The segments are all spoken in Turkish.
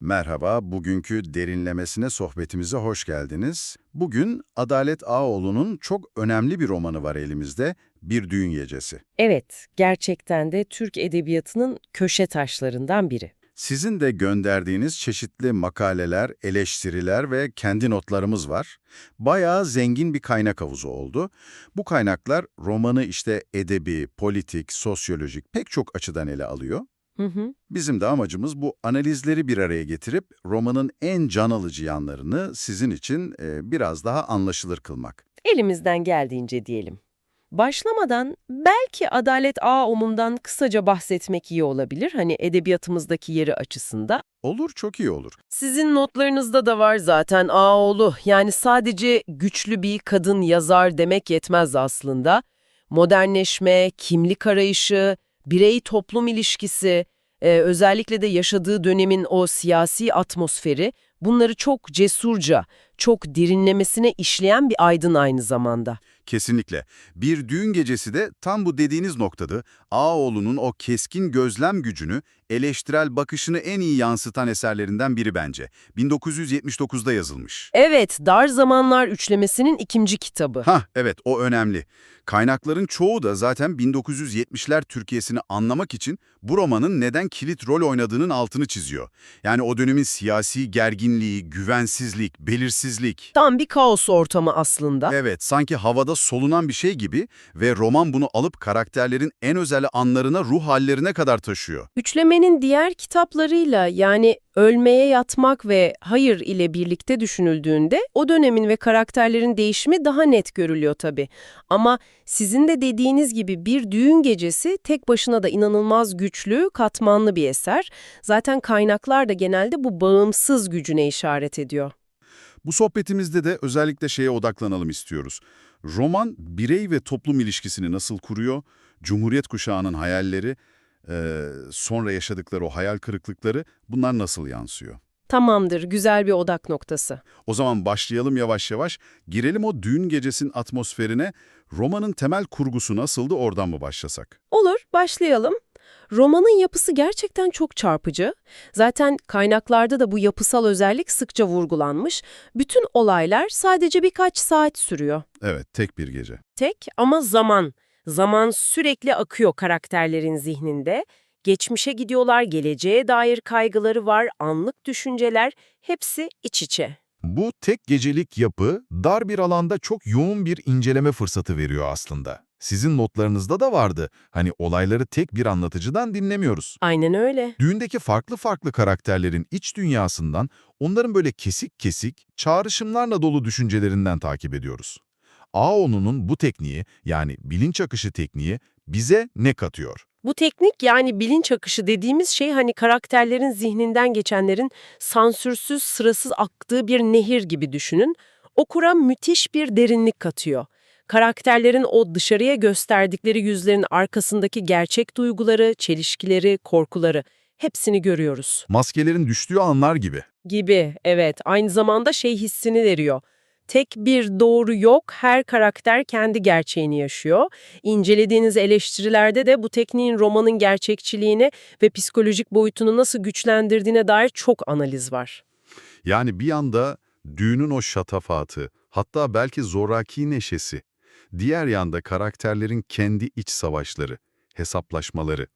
Merhaba, bugünkü derinlemesine sohbetimize hoş geldiniz. Bugün Adalet Ağoğlu'nun çok önemli bir romanı var elimizde, Bir Düğün Gecesi. Evet, gerçekten de Türk edebiyatının köşe taşlarından biri. Sizin de gönderdiğiniz çeşitli makaleler, eleştiriler ve kendi notlarımız var. Bayağı zengin bir kaynak havuzu oldu. Bu kaynaklar romanı işte edebi, politik, sosyolojik pek çok açıdan ele alıyor. Hı hı. Bizim de amacımız bu analizleri bir araya getirip romanın en can alıcı yanlarını sizin için e, biraz daha anlaşılır kılmak. Elimizden geldiğince diyelim. Başlamadan belki Adalet Ağoğlu'ndan kısaca bahsetmek iyi olabilir. Hani edebiyatımızdaki yeri açısında. Olur, çok iyi olur. Sizin notlarınızda da var zaten Ağoğlu. Yani sadece güçlü bir kadın yazar demek yetmez aslında. Modernleşme, kimlik arayışı, birey-toplum ilişkisi, e, özellikle de yaşadığı dönemin o siyasi atmosferi bunları çok cesurca, çok derinlemesine işleyen bir aydın aynı zamanda. Kesinlikle. Bir düğün gecesi de tam bu dediğiniz noktada Ağoğlu'nun o keskin gözlem gücünü, eleştirel bakışını en iyi yansıtan eserlerinden biri bence. 1979'da yazılmış. Evet, Dar Zamanlar Üçlemesi'nin ikinci kitabı. Hah, evet o önemli. Kaynakların çoğu da zaten 1970'ler Türkiye'sini anlamak için bu romanın neden kilit rol oynadığının altını çiziyor. Yani o dönemin siyasi gerginliği, güvensizlik, belirsizlik. Tam bir kaos ortamı aslında. Evet, sanki havada solunan bir şey gibi ve roman bunu alıp karakterlerin en özel anlarına, ruh hallerine kadar taşıyor. Üçlemenin diğer kitaplarıyla yani Ölmeye Yatmak ve Hayır ile birlikte düşünüldüğünde o dönemin ve karakterlerin değişimi daha net görülüyor tabii. Ama sizin de dediğiniz gibi bir düğün gecesi tek başına da inanılmaz güçlü, katmanlı bir eser. Zaten kaynaklar da genelde bu bağımsız gücüne işaret ediyor. Bu sohbetimizde de özellikle şeye odaklanalım istiyoruz. Roman, birey ve toplum ilişkisini nasıl kuruyor? Cumhuriyet kuşağının hayalleri, eee, sonra yaşadıkları o hayal kırıklıkları bunlar nasıl yansıyor? Tamamdır, güzel bir odak noktası. O zaman başlayalım yavaş yavaş, girelim o düğün gecesinin atmosferine. Romanın temel kurgusu nasıldı oradan mı başlasak? Olur, başlayalım. Romanın yapısı gerçekten çok çarpıcı. Zaten kaynaklarda da bu yapısal özellik sıkça vurgulanmış. Bütün olaylar sadece birkaç saat sürüyor. Evet, tek bir gece. Tek ama zaman. Zaman sürekli akıyor karakterlerin zihninde. Geçmişe gidiyorlar, geleceğe dair kaygıları var, anlık düşünceler, hepsi iç içe. Bu tek gecelik yapı dar bir alanda çok yoğun bir inceleme fırsatı veriyor aslında. Sizin notlarınızda da vardı. Hani olayları tek bir anlatıcıdan dinlemiyoruz. Aynen öyle. Düğündeki farklı farklı karakterlerin iç dünyasından, onların böyle kesik kesik, çağrışımlarla dolu düşüncelerinden takip ediyoruz. Ağoğlu'nun bu tekniği, yani bilinç akışı tekniği bize ne katıyor? Bu teknik yani bilinç akışı dediğimiz şey hani karakterlerin zihninden geçenlerin sansürsüz, sırasız aktığı bir nehir gibi düşünün. Okura müthiş bir derinlik katıyor. Karakterlerin o dışarıya gösterdikleri yüzlerin arkasındaki gerçek duyguları, çelişkileri, korkuları hepsini görüyoruz. Maskelerin düştüğü anlar gibi. Gibi, evet. Aynı zamanda şey hissini veriyor. Tek bir doğru yok, her karakter kendi gerçeğini yaşıyor. İncelediğiniz eleştirilerde de bu tekniğin romanın gerçekçiliğini ve psikolojik boyutunu nasıl güçlendirdiğine dair çok analiz var. Yani bir yanda düğünün o şatafatı, hatta belki zoraki neşesi, diğer yanda karakterlerin kendi iç savaşları, hesaplaşmaları.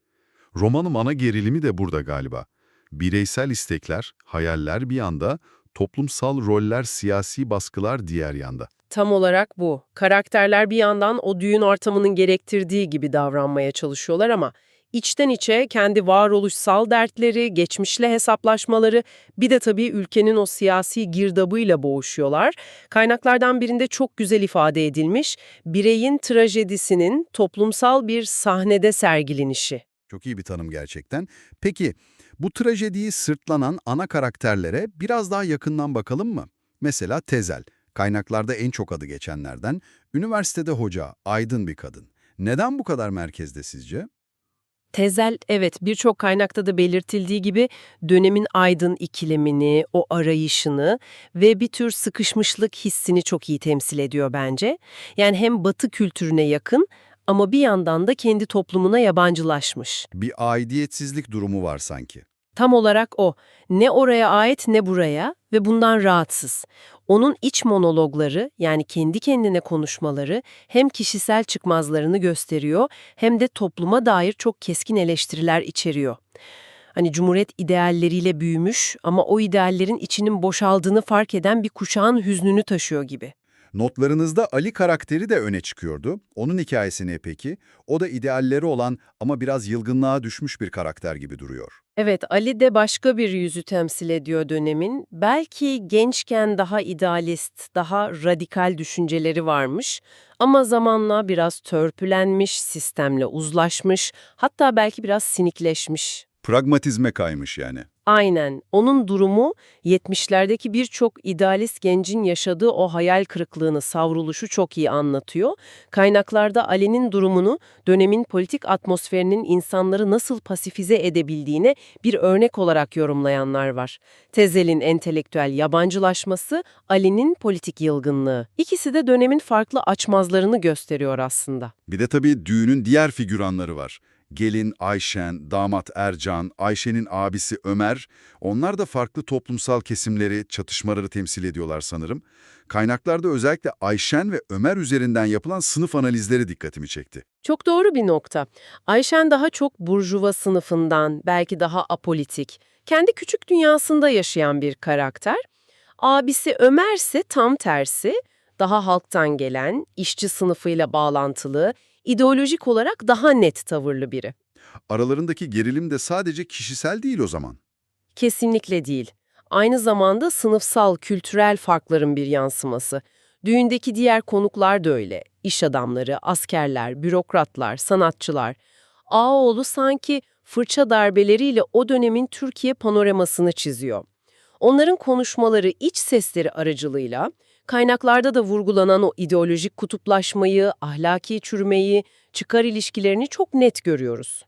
Romanın ana gerilimi de burada galiba. Bireysel istekler, hayaller bir yanda, toplumsal roller, siyasi baskılar diğer yanda. Tam olarak bu. Karakterler bir yandan o düğün ortamının gerektirdiği gibi davranmaya çalışıyorlar ama içten içe kendi varoluşsal dertleri, geçmişle hesaplaşmaları, bir de tabii ülkenin o siyasi girdabıyla boğuşuyorlar. Kaynaklardan birinde çok güzel ifade edilmiş, bireyin trajedisinin toplumsal bir sahnede sergilenişi. Çok iyi bir tanım gerçekten. Peki bu trajediyi sırtlanan ana karakterlere biraz daha yakından bakalım mı? Mesela Tezel, kaynaklarda en çok adı geçenlerden, üniversitede hoca, aydın bir kadın. Neden bu kadar merkezde sizce? Tezel, evet birçok kaynakta da belirtildiği gibi dönemin aydın ikilemini, o arayışını ve bir tür sıkışmışlık hissini çok iyi temsil ediyor bence. Yani hem batı kültürüne yakın ama bir yandan da kendi toplumuna yabancılaşmış. Bir aidiyetsizlik durumu var sanki. Tam olarak o. Ne oraya ait ne buraya ve bundan rahatsız. Onun iç monologları yani kendi kendine konuşmaları hem kişisel çıkmazlarını gösteriyor hem de topluma dair çok keskin eleştiriler içeriyor. Hani Cumhuriyet idealleriyle büyümüş ama o ideallerin içinin boşaldığını fark eden bir kuşağın hüznünü taşıyor gibi. Notlarınızda Ali karakteri de öne çıkıyordu. Onun hikayesi ne peki? O da idealleri olan ama biraz yılgınlığa düşmüş bir karakter gibi duruyor. Evet, Ali de başka bir yüzü temsil ediyor dönemin. Belki gençken daha idealist, daha radikal düşünceleri varmış ama zamanla biraz törpülenmiş, sistemle uzlaşmış, hatta belki biraz sinikleşmiş. Pragmatizme kaymış yani. Aynen. Onun durumu 70'lerdeki birçok idealist gencin yaşadığı o hayal kırıklığını, savruluşu çok iyi anlatıyor. Kaynaklarda Ali'nin durumunu, dönemin politik atmosferinin insanları nasıl pasifize edebildiğine bir örnek olarak yorumlayanlar var. Tezel'in entelektüel yabancılaşması, Ali'nin politik yılgınlığı. İkisi de dönemin farklı açmazlarını gösteriyor aslında. Bir de tabii düğünün diğer figüranları var. Gelin Ayşen, damat Ercan, Ayşe'nin abisi Ömer, onlar da farklı toplumsal kesimleri, çatışmaları temsil ediyorlar sanırım. Kaynaklarda özellikle Ayşen ve Ömer üzerinden yapılan sınıf analizleri dikkatimi çekti. Çok doğru bir nokta. Ayşen daha çok burjuva sınıfından, belki daha apolitik, kendi küçük dünyasında yaşayan bir karakter. Abisi Ömer ise tam tersi, daha halktan gelen, işçi sınıfıyla bağlantılı, ideolojik olarak daha net tavırlı biri. Aralarındaki gerilim de sadece kişisel değil o zaman. Kesinlikle değil. Aynı zamanda sınıfsal, kültürel farkların bir yansıması. Düğündeki diğer konuklar da öyle. İş adamları, askerler, bürokratlar, sanatçılar. Ağaoğlu sanki fırça darbeleriyle o dönemin Türkiye panoramasını çiziyor. Onların konuşmaları, iç sesleri aracılığıyla kaynaklarda da vurgulanan o ideolojik kutuplaşmayı, ahlaki çürümeyi, çıkar ilişkilerini çok net görüyoruz.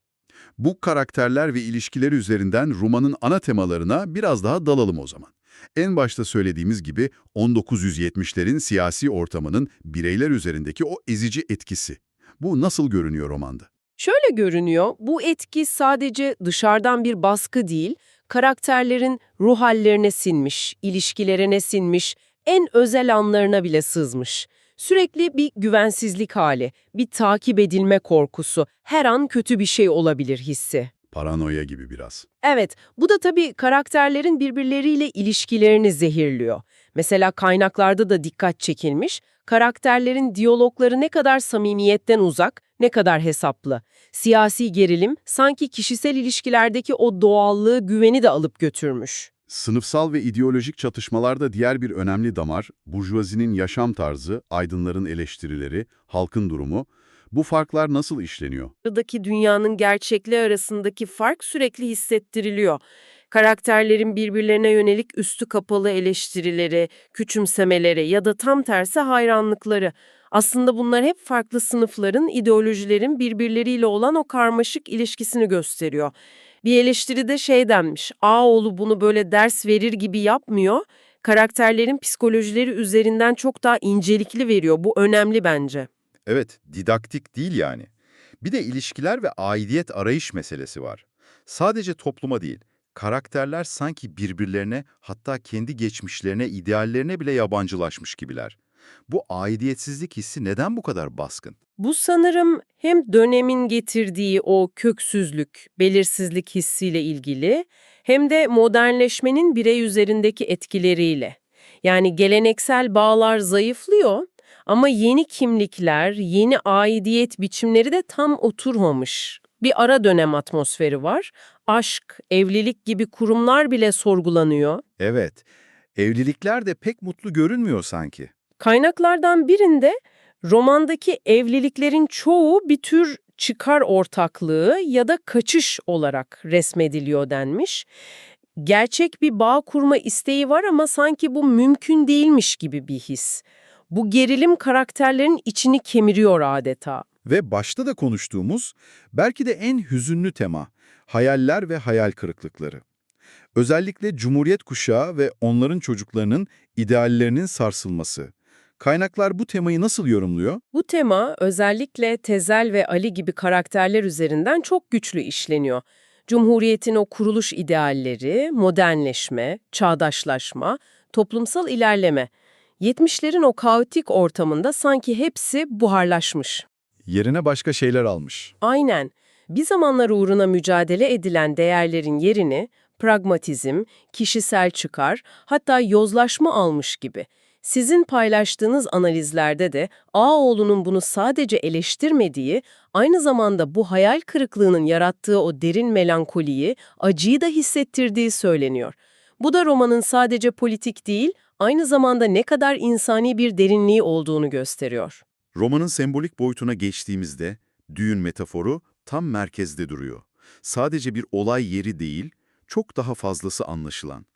Bu karakterler ve ilişkiler üzerinden romanın ana temalarına biraz daha dalalım o zaman. En başta söylediğimiz gibi 1970'lerin siyasi ortamının bireyler üzerindeki o ezici etkisi. Bu nasıl görünüyor romanda? Şöyle görünüyor, bu etki sadece dışarıdan bir baskı değil, karakterlerin ruh hallerine sinmiş, ilişkilerine sinmiş, en özel anlarına bile sızmış. Sürekli bir güvensizlik hali, bir takip edilme korkusu, her an kötü bir şey olabilir hissi. Paranoya gibi biraz. Evet, bu da tabii karakterlerin birbirleriyle ilişkilerini zehirliyor. Mesela kaynaklarda da dikkat çekilmiş, karakterlerin diyalogları ne kadar samimiyetten uzak, ne kadar hesaplı. Siyasi gerilim sanki kişisel ilişkilerdeki o doğallığı, güveni de alıp götürmüş. Sınıfsal ve ideolojik çatışmalar da diğer bir önemli damar, burjuvazinin yaşam tarzı, aydınların eleştirileri, halkın durumu. Bu farklar nasıl işleniyor? Buradaki dünyanın gerçekliği arasındaki fark sürekli hissettiriliyor. Karakterlerin birbirlerine yönelik üstü kapalı eleştirileri, küçümsemeleri ya da tam tersi hayranlıkları. Aslında bunlar hep farklı sınıfların, ideolojilerin birbirleriyle olan o karmaşık ilişkisini gösteriyor. Bir eleştiride şey denmiş, Ağoğlu bunu böyle ders verir gibi yapmıyor, karakterlerin psikolojileri üzerinden çok daha incelikli veriyor. Bu önemli bence. Evet, didaktik değil yani. Bir de ilişkiler ve aidiyet arayış meselesi var. Sadece topluma değil, karakterler sanki birbirlerine hatta kendi geçmişlerine, ideallerine bile yabancılaşmış gibiler. Bu aidiyetsizlik hissi neden bu kadar baskın? Bu sanırım hem dönemin getirdiği o köksüzlük, belirsizlik hissiyle ilgili hem de modernleşmenin birey üzerindeki etkileriyle. Yani geleneksel bağlar zayıflıyor ama yeni kimlikler, yeni aidiyet biçimleri de tam oturmamış. Bir ara dönem atmosferi var. Aşk, evlilik gibi kurumlar bile sorgulanıyor. Evet, evlilikler de pek mutlu görünmüyor sanki. Kaynaklardan birinde romandaki evliliklerin çoğu bir tür çıkar ortaklığı ya da kaçış olarak resmediliyor denmiş. Gerçek bir bağ kurma isteği var ama sanki bu mümkün değilmiş gibi bir his. Bu gerilim karakterlerin içini kemiriyor adeta. Ve başta da konuştuğumuz, belki de en hüzünlü tema, hayaller ve hayal kırıklıkları. Özellikle Cumhuriyet kuşağı ve onların çocuklarının ideallerinin sarsılması. Kaynaklar bu temayı nasıl yorumluyor? Bu tema özellikle Tezel ve Ali gibi karakterler üzerinden çok güçlü işleniyor. Cumhuriyetin o kuruluş idealleri, modernleşme, çağdaşlaşma, toplumsal ilerleme. 70'lerin o kaotik ortamında sanki hepsi buharlaşmış. Yerine başka şeyler almış. Aynen. Bir zamanlar uğruna mücadele edilen değerlerin yerini pragmatizm, kişisel çıkar, hatta yozlaşma almış gibi. Sizin paylaştığınız analizlerde de Ağoğlu'nun bunu sadece eleştirmediği, aynı zamanda bu hayal kırıklığının yarattığı o derin melankoliyi, acıyı da hissettirdiği söyleniyor. Bu da romanın sadece politik değil, aynı zamanda ne kadar insani bir derinliği olduğunu gösteriyor. Romanın sembolik boyutuna geçtiğimizde düğün metaforu tam merkezde duruyor. Sadece bir olay yeri değil, çok daha fazlası anlaşılan.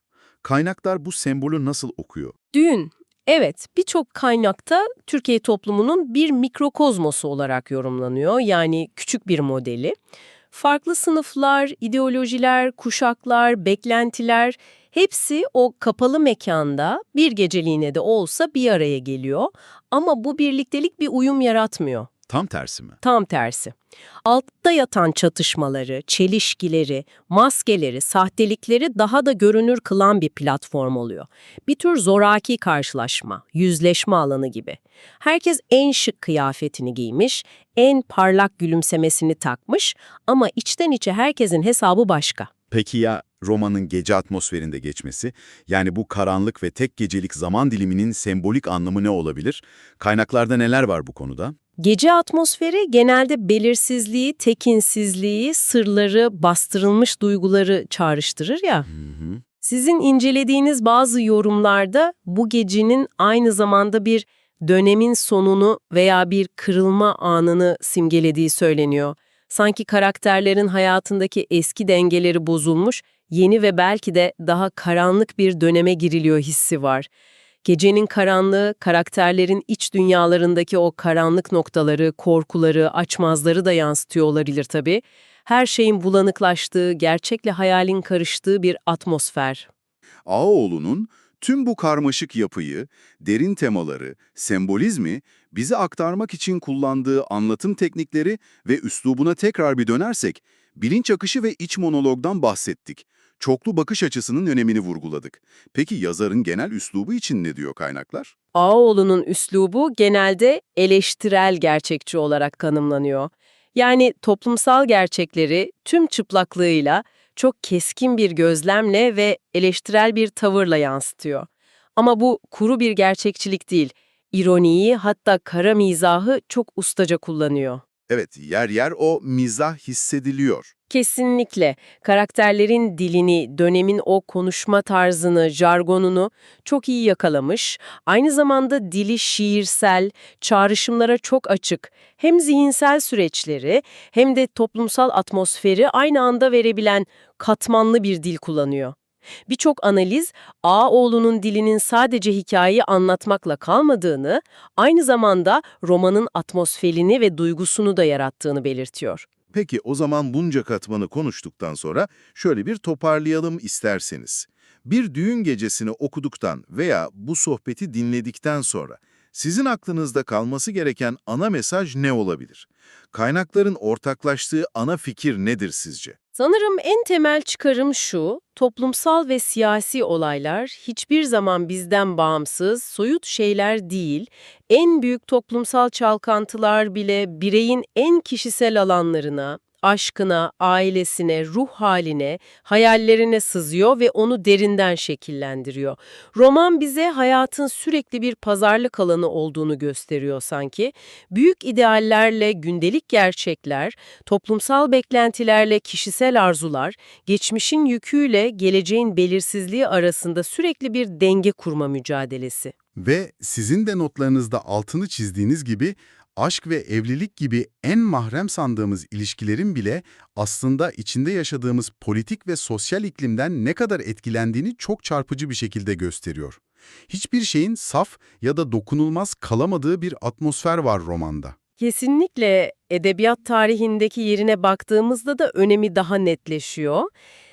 Kaynaklar bu sembolü nasıl okuyor? Düğün, evet birçok kaynakta Türkiye toplumunun bir mikrokozmosu olarak yorumlanıyor, yani küçük bir modeli. Farklı sınıflar, ideolojiler, kuşaklar, beklentiler hepsi o kapalı mekanda bir geceliğine de olsa bir araya geliyor. Ama bu birliktelik bir uyum yaratmıyor. Tam tersi mi? Tam tersi. Altta yatan çatışmaları, çelişkileri, maskeleri, sahtelikleri daha da görünür kılan bir platform oluyor. Bir tür zoraki karşılaşma, yüzleşme alanı gibi. Herkes en şık kıyafetini giymiş, en parlak gülümsemesini takmış ama içten içe herkesin hesabı başka. Peki ya romanın gece atmosferinde geçmesi? Yani bu karanlık ve tek gecelik zaman diliminin sembolik anlamı ne olabilir? Kaynaklarda neler var bu konuda? Gece atmosferi genelde belirsizliği, tekinsizliği, sırları, bastırılmış duyguları çağrıştırır ya. Sizin incelediğiniz bazı yorumlarda bu gecenin aynı zamanda bir dönemin sonunu veya bir kırılma anını simgelediği söyleniyor. Sanki karakterlerin hayatındaki eski dengeleri bozulmuş, yeni ve belki de daha karanlık bir döneme giriliyor hissi var. Gecenin karanlığı, karakterlerin iç dünyalarındaki o karanlık noktaları, korkuları, açmazları da yansıtıyor olabilir tabii. Her şeyin bulanıklaştığı, gerçekle hayalin karıştığı bir atmosfer. Ağaoğlu'nun tüm bu karmaşık yapıyı, derin temaları, sembolizmi bize aktarmak için kullandığı anlatım teknikleri ve üslubuna tekrar bir dönersek, bilinç akışı ve iç monologdan bahsettik. Çoklu bakış açısının önemini vurguladık. Peki yazarın genel üslubu için ne diyor kaynaklar? Ağaoğlu'nun üslubu genelde eleştirel gerçekçi olarak tanımlanıyor. Yani toplumsal gerçekleri tüm çıplaklığıyla, çok keskin bir gözlemle ve eleştirel bir tavırla yansıtıyor. Ama bu kuru bir gerçekçilik değil, ironiyi hatta kara mizahı çok ustaca kullanıyor. Evet, yer yer o mizah hissediliyor. Kesinlikle. Karakterlerin dilini, dönemin o konuşma tarzını, jargonunu çok iyi yakalamış. Aynı zamanda dili şiirsel, çağrışımlara çok açık. Hem zihinsel süreçleri hem de toplumsal atmosferi aynı anda verebilen katmanlı bir dil kullanıyor. Birçok analiz, Ağaoğlu'nun dilinin sadece hikayeyi anlatmakla kalmadığını, aynı zamanda romanın atmosferini ve duygusunu da yarattığını belirtiyor. Peki o zaman bunca katmanı konuştuktan sonra şöyle bir toparlayalım isterseniz. Bir düğün gecesini okuduktan veya bu sohbeti dinledikten sonra sizin aklınızda kalması gereken ana mesaj ne olabilir? Kaynakların ortaklaştığı ana fikir nedir sizce? Sanırım en temel çıkarım şu, toplumsal ve siyasi olaylar hiçbir zaman bizden bağımsız, soyut şeyler değil, en büyük toplumsal çalkantılar bile bireyin en kişisel alanlarına, aşkına, ailesine, ruh haline, hayallerine sızıyor ve onu derinden şekillendiriyor. Roman bize hayatın sürekli bir pazarlık alanı olduğunu gösteriyor sanki. Büyük ideallerle gündelik gerçekler, toplumsal beklentilerle kişisel arzular, geçmişin yüküyle geleceğin belirsizliği arasında sürekli bir denge kurma mücadelesi. Ve sizin de notlarınızda altını çizdiğiniz gibi aşk ve evlilik gibi en mahrem sandığımız ilişkilerin bile aslında içinde yaşadığımız politik ve sosyal iklimden ne kadar etkilendiğini çok çarpıcı bir şekilde gösteriyor. Hiçbir şeyin saf ya da dokunulmaz kalamadığı bir atmosfer var romanda. Kesinlikle edebiyat tarihindeki yerine baktığımızda da önemi daha netleşiyor.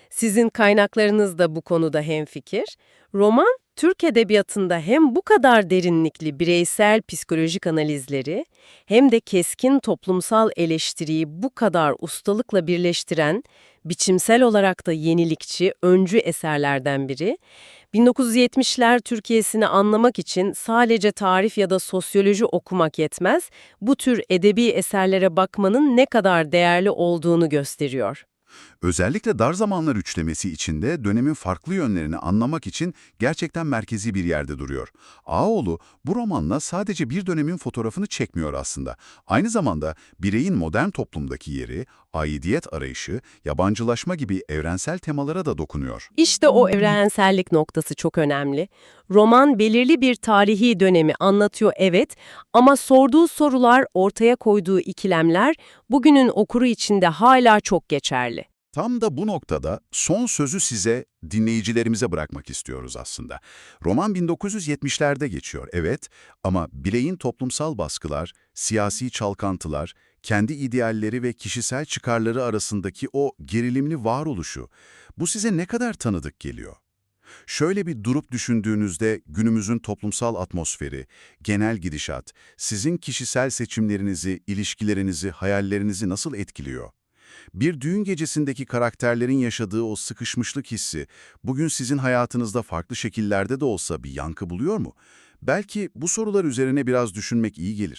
Sizin kaynaklarınız da bu konuda hemfikir. Roman Türk Edebiyatı'nda hem bu kadar derinlikli bireysel psikolojik analizleri hem de keskin toplumsal eleştiriyi bu kadar ustalıkla birleştiren, biçimsel olarak da yenilikçi, öncü eserlerden biri, 1970'ler Türkiye'sini anlamak için sadece tarih ya da sosyoloji okumak yetmez, bu tür edebi eserlere bakmanın ne kadar değerli olduğunu gösteriyor. Özellikle dar zamanlar üçlemesi içinde dönemin farklı yönlerini anlamak için gerçekten merkezi bir yerde duruyor. Ağoğlu bu romanla sadece bir dönemin fotoğrafını çekmiyor aslında. Aynı zamanda bireyin modern toplumdaki yeri, aidiyet arayışı, yabancılaşma gibi evrensel temalara da dokunuyor. İşte o evrensellik noktası çok önemli. Roman belirli bir tarihi dönemi anlatıyor evet ama sorduğu sorular, ortaya koyduğu ikilemler bugünün okuru için de hala çok geçerli. Tam da bu noktada son sözü size, dinleyicilerimize bırakmak istiyoruz aslında. Roman 1970'lerde geçiyor, evet ama bireyin toplumsal baskılar, siyasi çalkantılar, kendi idealleri ve kişisel çıkarları arasındaki o gerilimli varoluşu, bu size ne kadar tanıdık geliyor? Şöyle bir durup düşündüğünüzde günümüzün toplumsal atmosferi, genel gidişat, sizin kişisel seçimlerinizi, ilişkilerinizi, hayallerinizi nasıl etkiliyor? Bir düğün gecesindeki karakterlerin yaşadığı o sıkışmışlık hissi, bugün sizin hayatınızda farklı şekillerde de olsa bir yankı buluyor mu? Belki bu sorular üzerine biraz düşünmek iyi gelir.